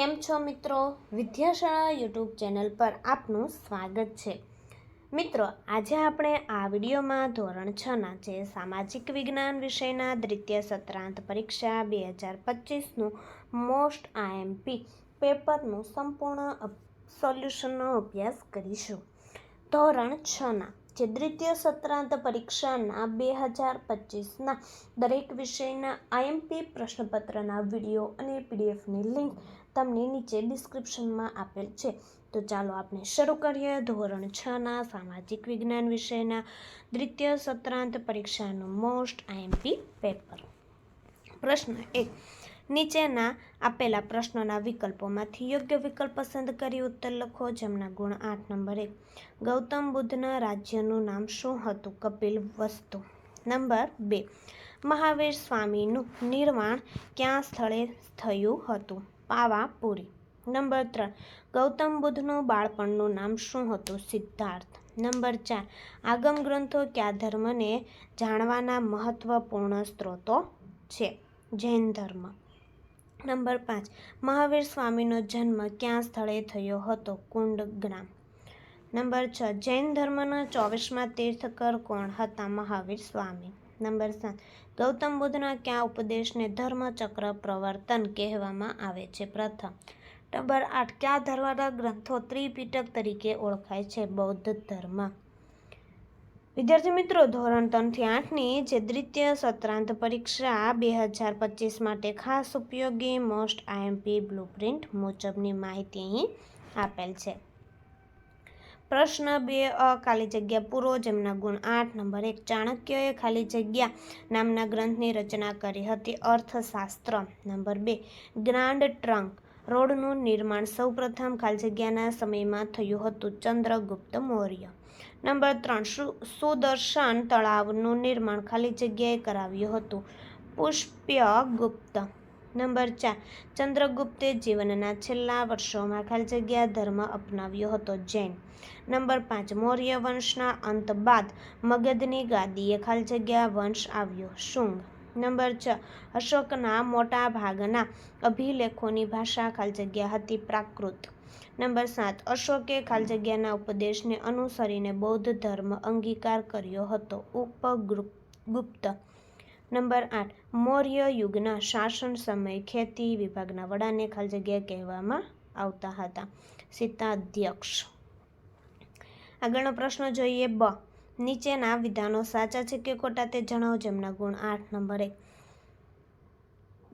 કેમ છો મિત્રો? વિદ્યાશાળા યુટ્યુબ ચેનલ પર આપનું સ્વાગત છે. મિત્રો, આજે આપણે આ વિડીયોમાં ધોરણ છના જે સામાજિક વિજ્ઞાન વિષયના દ્વિતીય સત્રાંત પરીક્ષા બે હજાર પચીસનું મોસ્ટ આઈએમપી પેપરનું સંપૂર્ણ સોલ્યુશનનો અભ્યાસ કરીશું. ધોરણ છના જે દ્વિતીય સત્રાંત પરીક્ષાના બે હજાર પચીસના દરેક વિષયના આઈએમપી પ્રશ્નપત્રના વીડિયો અને પીડીએફની લિંક તમને નીચે ડિસ્ક્રિપ્શનમાં આપેલ છે. તો ચાલો આપણે શરૂ કરીએ. ધોરણ છના સામાજિક વિજ્ઞાન વિષયના દ્વિતીય સત્રાંત પરીક્ષાનું મોસ્ટ આઈએમપી પેપર. પ્રશ્ન એક. નીચેના આપેલા પ્રશ્નોના વિકલ્પોમાંથી યોગ્ય વિકલ્પ પસંદ કરી ઉત્તર લખો, જેમના ગુણ આઠ નંબર એક. ગૌતમ બુદ્ધના રાજ્યનું નામ શું હતું? કપિલ વસ્તુ. નંબર બે. મહાવીર સ્વામીનું નિર્માણ ક્યાં સ્થળે થયું હતું? પાવાપુરી. નંબર ત્રણ. ગૌતમ બુદ્ધનું બાળપણનું નામ શું હતું? સિદ્ધાર્થ. નંબર ચાર. આગમ ગ્રંથો કયા ધર્મને જાણવાના મહત્વપૂર્ણ સ્ત્રોતો છે? જૈન ધર્મ. નંબર પાંચ. મહાવીર સ્વામીનો જન્મ ક્યાં સ્થળે થયો હતો? કુંડ ગ્રામ નંબર છ. જૈન ધર્મના ચોવીસમાં તીર્થકર કોણ હતા? મહાવીર સ્વામી. નંબર સાત. ગૌતમ બુદ્ધના કયા ઉપદેશને ધર્મચક્ર પ્રવર્તન કહેવામાં આવે છે? પ્રથમ. નંબર આઠ. કયા ધર્મના ગ્રંથો ત્રિપીટક તરીકે ઓળખાય છે? બૌદ્ધ ધર્મ. વિદ્યાર્થી મિત્રો, ધોરણ ત્રણથી આઠની જે દ્વિતીય સત્રાંત પરીક્ષા બે હજાર પચીસ માટે ખાસ ઉપયોગી મોસ્ટ આઈએમપી બ્લુપ્રિન્ટ મુજબની માહિતી અહીં આપેલ છે. પ્રશ્ન બે, અ, ખાલી જગ્યા પૂરો, જેમના ગુણ આઠ, નંબર એક ચાણક્યએ ખાલી જગ્યા નામના ગ્રંથની રચના કરી હતી અર્થશાસ્ત્ર. નંબર બે, ગ્રાન્ડ ટ્રંક રોડનું નિર્માણ સૌપ્રથમ ખાલી જગ્યાના સમયમાં થયું હતું ચંદ્રગુપ્ત મૌર્ય. નંબર ત્રણ સુદર્શન તળાવનું નિર્માણ ખાલી જગ્યાએ કરાવ્યું હતું. પુષ્પ્યગુપ્ત નંબર ચાર, ચંદ્રગુપ્તે જીવનના છેલ્લા વર્ષોમાં ખાલી જગ્યા ધર્મ અપનાવ્યો હતો, જૈન. નંબર પાંચ, મૌર્ય વંશના અંત બાદ મગધની ગાદીએ ખાલી જગ્યા વંશ આવ્યો, શુંગ. નંબર છ, અશોકના મોટા ભાગના અભિલેખોની ભાષા ખાલી જગ્યા હતી પ્રાકૃત. નંબર સાત, અશોકે ખાલી જગ્યાના ઉપદેશને અનુસરીને બૌદ્ધ ધર્મ અંગીકાર કર્યો હતો. ઉપગુપ્ત. નંબર આઠ, મૌર્ય યુગના શાસન સમયે ખેતી વિભાગના વડાને ખાલી જગ્યા કહેવામાં આવતા હતા. સીતાધ્યક્ષ આગળનો પ્રશ્ન જોઈએ બ. નીચેના વિધાનો સાચા છે કે ખોટા તે જણાવો જેમના ગુણ આઠ નંબર. એક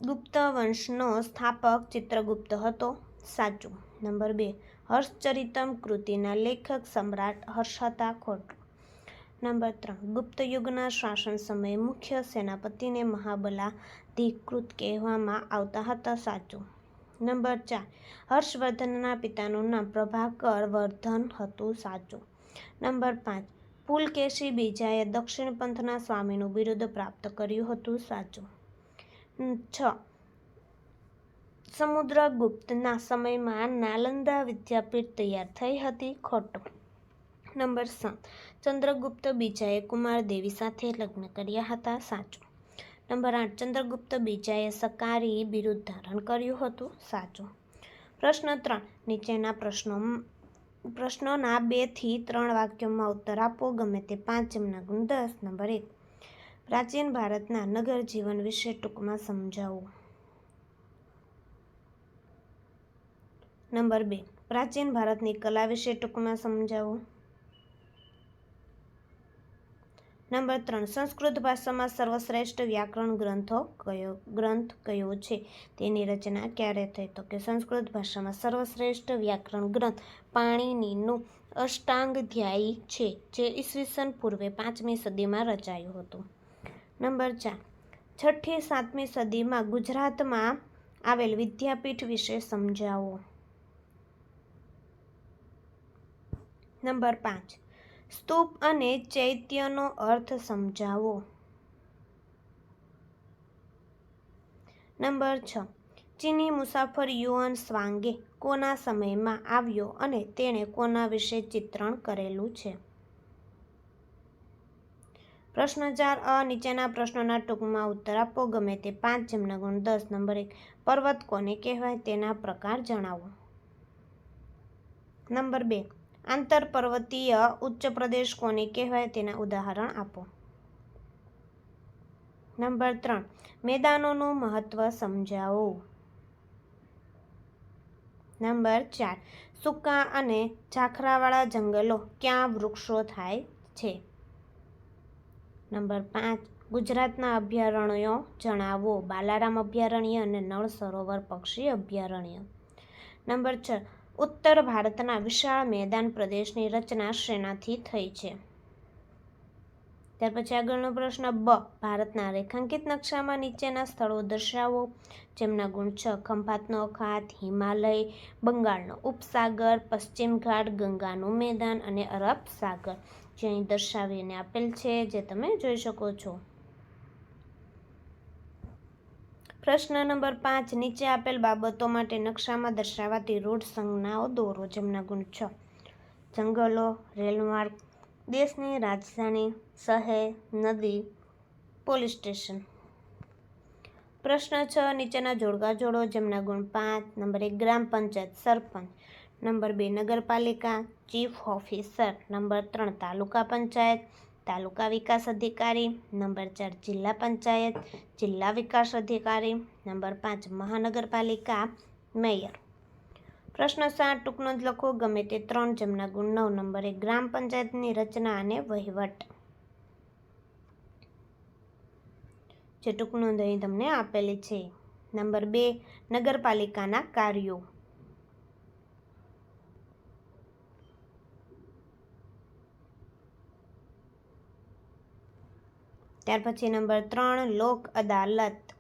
ગુપ્ત વંશનો સ્થાપક ચિત્રગુપ્ત હતો. સાચું. નંબર બે, હર્ષચરિતમ કૃતિના લેખક સમ્રાટ હર્ષ હતા ખોટું. નંબર ત્રણ, ગુપ્ત યુગના શાસન સમયે મુખ્ય સેનાપતિને મહાબલાધિકૃત કહેવામાં આવતા હતા સાચું. નંબર ચાર, હર્ષવર્ધનના પિતાનું નામ પ્રભાકર વર્ધન હતું સાચું. નંબર પાંચ, પુલકેશી બીજાએ દક્ષિણ પંથના સ્વામીનું બિરુદ પ્રાપ્ત કર્યું હતું સાચું. છ સમુદ્રગુપ્તના સમયમાં નાલંદા વિદ્યાપીઠ તૈયાર થઈ હતી ખોટું. નંબર સાત. ચંદ્રગુપ્ત બીજાએ કુમારદેવી સાથે લગ્ન કર્યા હતા, સાચું. નંબર આઠ. ચંદ્રગુપ્ત બીજાએ સકારી બિરુદ ધારણ કર્યું હતું, સાચું. પ્રશ્ન ત્રણ. નીચેના પ્રશ્નો પ્રશ્નોના બેથી ત્રણ વાક્યોમાં ઉત્તર આપો, ગમે તે પાંચ એમના ગુણ દસ. નંબર એક. પ્રાચીન ભારતના નગર જીવન વિશે ટૂંકમાં સમજાવો. નંબર બે. પ્રાચીન ભારતની કલા વિશે ટૂંકમાં સમજાવો. નંબર ત્રણ. સંસ્કૃત ભાષામાં સર્વશ્રેષ્ઠ વ્યાકરણ ગ્રંથો કયો, ગ્રંથ કયો છે? તેની રચના ક્યારે થઈ? તો કે સંસ્કૃત ભાષામાં સર્વશ્રેષ્ઠ વ્યાકરણ ગ્રંથ પાણીનીનું અષ્ટાંગ ધ્યાયી છે, જે ઈસવીસન પૂર્વે પાંચમી સદીમાં રચાયું હતું. નંબર ચાર. છઠ્ઠી, સાતમી સદીમાં ગુજરાતમાં આવેલ વિદ્યાપીઠ વિશે સમજાવો. નંબર પાંચ. સ્તૂપ અને ચૈત્યનો અર્થ સમજાવો. નંબર છ. ચીની મુસાફર યુઅન સ્વાંગે કોના સમયમાં આવ્યો અને તેણે કોના વિશે ચિત્રણ કરેલું છે? પ્રશ્ન ચાર. અ. નીચેના પ્રશ્નોના ટૂંકમાં ઉત્તર આપો. ગમે તે પાંચ જેમના ગુણ દસ. નંબર એક. પર્વત કોને કહેવાય તેના પ્રકાર જણાવો. નંબર બે. આંતર પર્વતીય ઉચ્ચ પ્રદેશ કોને કહેવાય તેના ઉદાહરણ આપો. નંબર ત્રણ, મેદાનોનું મહત્વ સમજાવો. નંબર ચાર, સૂકા અને ઝાખરાવાળા જંગલો ક્યાં વૃક્ષો થાય છે? નંબર પાંચ, ગુજરાતના અભયારણ્યો જણાવો. બાલારામ અભયારણ્ય અને નળ સરોવર પક્ષી અભયારણ્ય. નંબર છ ઉત્તર ભારતના વિશાળ મેદાન પ્રદેશની રચના શેનાથી થઈ છે? ત્યાર પછી આગળનો પ્રશ્ન, બ, ભારતના રેખાંકિત નકશામાં નીચેના સ્થળો દર્શાવો, જેમના ગુણ છ, ખંભાતનો અખાત, હિમાલય, બંગાળનો ઉપસાગર, પશ્ચિમ ઘાટ, ગંગાનું મેદાન અને અરબ સાગર. જે અહીં દર્શાવીને આપેલ છે, જે તમે જોઈ શકો છો. પ્રશ્ન નંબર પાંચ, નીચે આપેલ બાબતો માટે નકશામાં દર્શાવાતી રૂઢ સંજ્ઞાઓ દોરો, જેમના ગુણ છ. જંગલો, રેલમાર્ગ, દેશની રાજધાની, શહેર, નદી, પોલીસ સ્ટેશન. પ્રશ્ન છ, નીચેના જોડકા જોડો, જેમના ગુણ પાંચ. નંબર એક, ગ્રામ પંચાયત સરપંચ. નંબર બે, નગરપાલિકા ચીફ ઓફિસર. નંબર ત્રણ, તાલુકા પંચાયત. તાલુકા વિકાસ અધિકારી, નંબર ચાર જિલ્લા પંચાયત, જિલ્લા વિકાસ અધિકારી, નંબર પાંચ મહાનગરપાલિકા મેયર. પ્રશ્ન સાત, ટૂંક નોંધ લખો, ગમે તે ત્રણ જેમના ગુણ નવ નંબરે ગ્રામ પંચાયતની રચના અને વહીવટ. જે ટૂંક નોંધ અહીં તમને આપેલી છે. નંબર બે, નગરપાલિકાના કાર્યો. ત્યાર પછી નંબર ત્રણ, લોક અદાલત.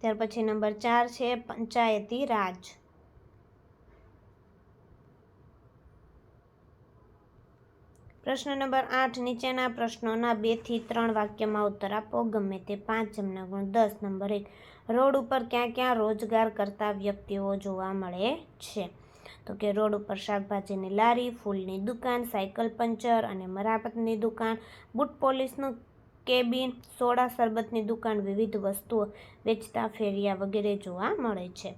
ત્યાર પછી નંબર ચાર છે, પંચાયતી રાજ. પ્રશ્ન નંબર આઠ, નીચેના પ્રશ્નોના બેથી ત્રણ વાક્યમાં ઉત્તર આપો. ગમે તે પાંચ, જમના ગુણ દસ, નંબર એક. રોડ ઉપર ક્યાં ક્યાં રોજગાર કરતા વ્યક્તિઓ જોવા મળે છે? તો કે રોડ ઉપર શાકભાજીની લારી, ફૂલની દુકાન, સાયકલ પંચર અને મરામતની દુકાન, બૂટ પોલીસનું કેબિન, સોડા શરબતની દુકાન, વિવિધ વસ્તુઓ વેચતા ફેરિયા વગેરે જોવા મળે છે.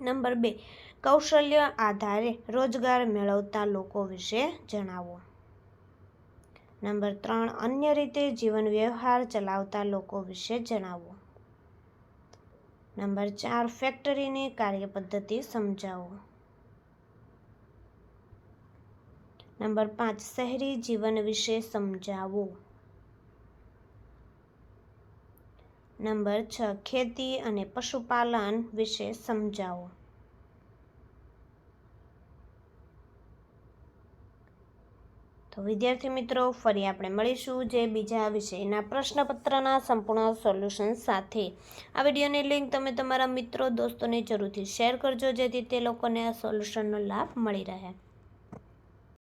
નંબર બે, કૌશલ્ય આધારે રોજગાર મેળવતા લોકો વિશે જણાવો. નંબર ત્રણ, અન્ય રીતે જીવન વ્યવહાર ચલાવતા લોકો વિશે જણાવો. નંબર ચાર, ફેક્ટરીની કાર્યપદ્ધતિ સમજાવો. નંબર પાંચ, શહેરી જીવન વિશે સમજાવો. નંબર છ, ખેતી અને પશુપાલન વિશે સમજાવો. તો વિદ્યાર્થી મિત્રો, ફરી આપણે મળીશું જે બીજા વિષયના પ્રશ્નપત્રના સંપૂર્ણ સોલ્યુશન સાથે. આ વિડીયોની લિંક તમે તમારા મિત્રો, દોસ્તોને જરૂરથી શેર કરજો, જેથી તે લોકોને આ સોલ્યુશનનો લાભ મળી રહે.